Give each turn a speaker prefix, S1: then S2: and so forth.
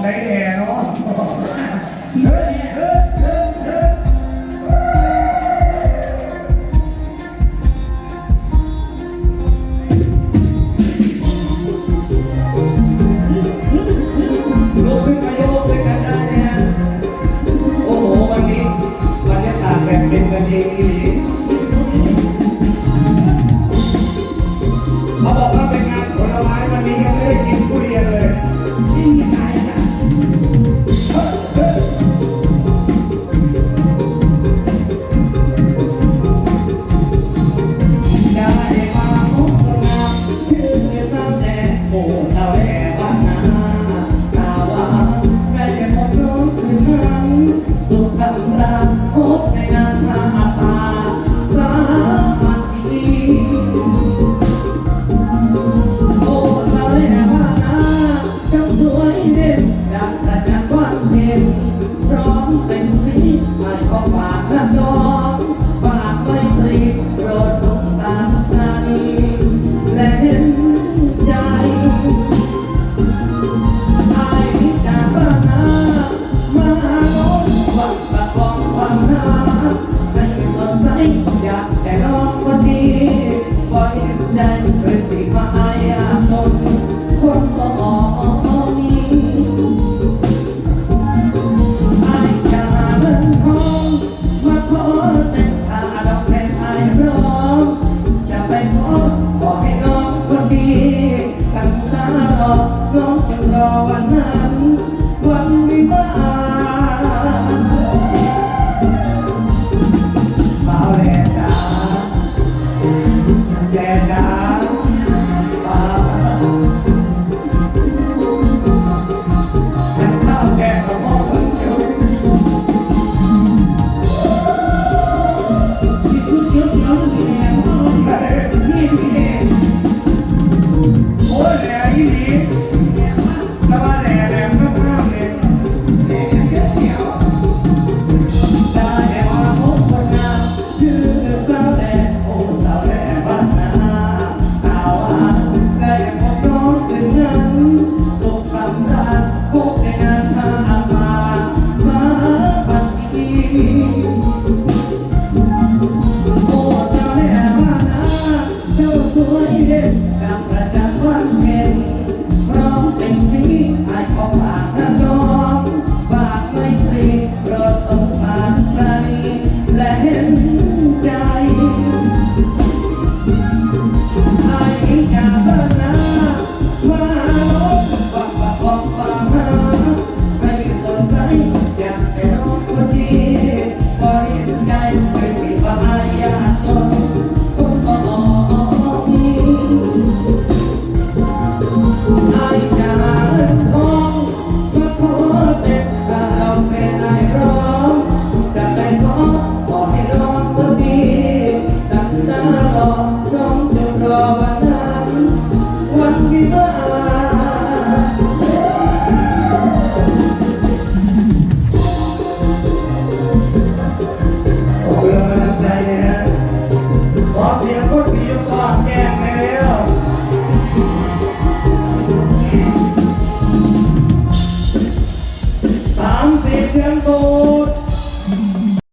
S1: องได้แน่เนาะเฮ้ยเฮ้ยเฮ้ยเฮ้ยลุกขึ้นมาโยกด้วยกันได้นะโอ้โห วันนี้บรรยากาศแบบเป็นกันเอง Yeah. Oh, I know. ใจ